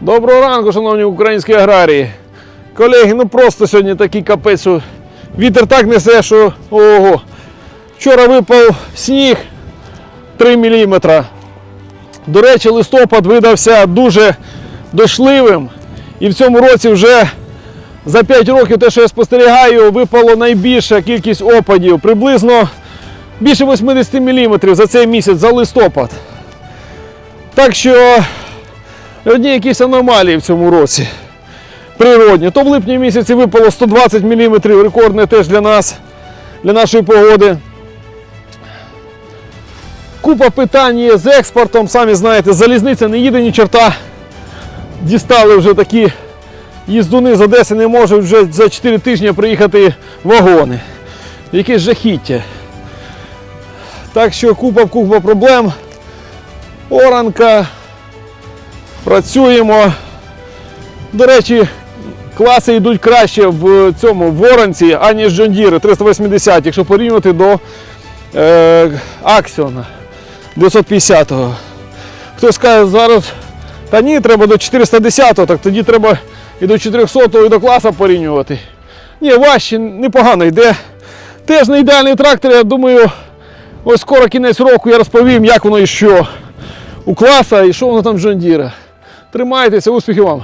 Доброго ранку, шановні українські аграрії. Колеги, ну просто сьогодні такий капець, вітер так несе, що ого. Вчора випав сніг 3 мм. До речі, листопад видався дуже дощливим. І в цьому році вже за 5 років, те, що я спостерігаю, випало найбільша кількість опадів. Приблизно більше 80 мм за цей місяць, за листопад. Так що одні якісь аномалії в цьому році. Природні. То в липні місяці випало 120 мм, рекордне теж для нас, для нашої погоди. Купа питань є з експортом, самі знаєте, залізниця не їде ні чорта. Дістали вже такі їздуни з Одеси не можуть вже за 4 тижні приїхати вагони. Якесь жахіття. Так що купа купа проблем. Оранка. Працюємо. До речі, класи йдуть краще в цьому воронці, аніж Deere 380, якщо порівнювати до е, Axion 950-го. Хтось скаже, зараз та ні, треба до 410-го, так тоді треба і до 400-го, і до класа порівнювати. Ні, важче, непогано йде. Теж не ідеальний трактор, я думаю, ось скоро кінець року я розповім, як воно і що у класа і що воно там Deere. Тримайтеся, успіхів вам!